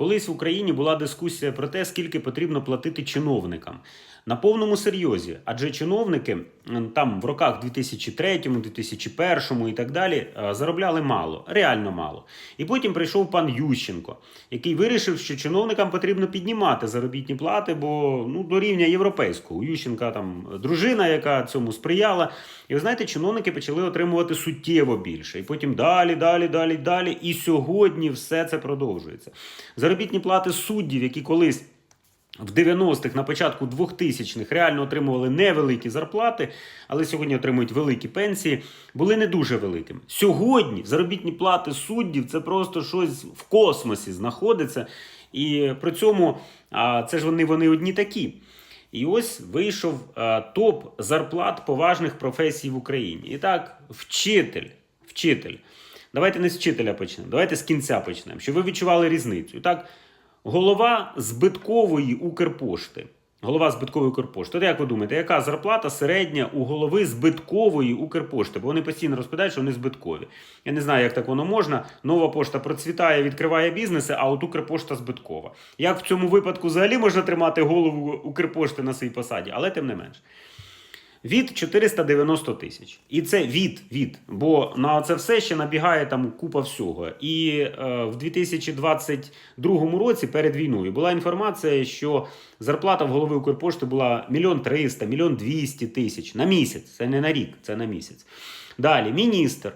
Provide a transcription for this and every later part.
Колись в Україні була дискусія про те, скільки потрібно платити чиновникам. На повному серйозі, адже чиновники там в роках 2003, 2001 і так далі е, заробляли мало, реально мало. І потім прийшов пан Ющенко, який вирішив, що чиновникам потрібно піднімати заробітні плати, бо ну до рівня європейського. У Ющенка там дружина, яка цьому сприяла. І ви знаєте, чиновники почали отримувати суттєво більше. І потім далі, далі, далі, далі. І сьогодні все це продовжується. Заробітні плати суддів, які колись. В 90-х, на початку 2000-х реально отримували невеликі зарплати, але сьогодні отримують великі пенсії, були не дуже великими. Сьогодні заробітні плати суддів це просто щось в космосі знаходиться. І при цьому це ж вони, вони одні такі. І ось вийшов топ зарплат поважних професій в Україні. І так, вчитель, вчитель. Давайте не з вчителя почнемо, давайте з кінця почнемо, щоб ви відчували різницю. Так, голова збиткової Укрпошти. Голова збиткової Укрпошти. От як ви думаєте, яка зарплата середня у голови збиткової Укрпошти? Бо вони постійно розповідають, що вони збиткові. Я не знаю, як так воно можна. Нова пошта процвітає, відкриває бізнеси, а от Укрпошта збиткова. Як в цьому випадку взагалі можна тримати голову Укрпошти на своїй посаді, але тим не менш. Від 490 тисяч. І це від, від. Бо на це все ще набігає там купа всього. І е, в 2022 році перед війною була інформація, що зарплата в голови Укрпошти була мільйон 300, мільйон 200 тисяч на місяць. Це не на рік, це на місяць. Далі, міністр.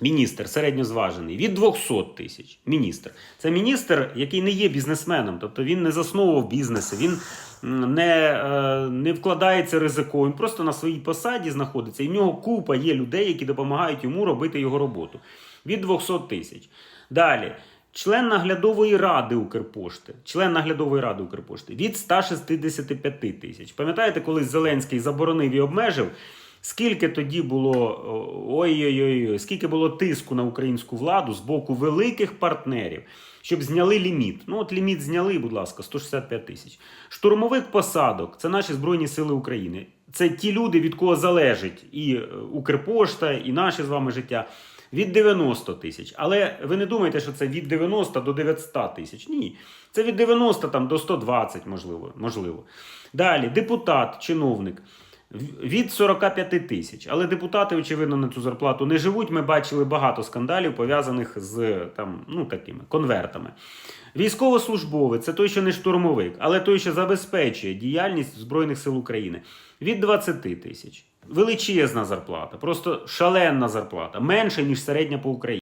Міністр середньозважений від 200 тисяч. Міністр. Це міністр, який не є бізнесменом, тобто він не засновував бізнеси, він не, е, не вкладається ризиково, він просто на своїй посаді знаходиться. І в нього купа є людей, які допомагають йому робити його роботу. Від 200 тисяч. Далі. Член наглядової ради Укрпошти, член наглядової ради Укрпошти від 165 тисяч. Пам'ятаєте, коли Зеленський заборонив і обмежив, скільки тоді було ой-ой-ой, скільки було тиску на українську владу з боку великих партнерів, щоб зняли ліміт. Ну от ліміт зняли, будь ласка, 165 тисяч. Штурмовик посадок це наші Збройні Сили України. Це ті люди, від кого залежить і е, Укрпошта, і наше з вами життя. Від 90 тисяч. Але ви не думаєте, що це від 90 до 900 тисяч. Ні. Це від 90 там, до 120, можливо. можливо. Далі, депутат, чиновник. Від 45 тисяч. Але депутати, очевидно, на цю зарплату не живуть. Ми бачили багато скандалів, пов'язаних з там, ну, такими конвертами. Військовослужбовець це той, що не штурмовик, але той, що забезпечує діяльність Збройних сил України. Від 20 тисяч. Величезна зарплата, просто шаленна зарплата, менше, ніж середня по Україні.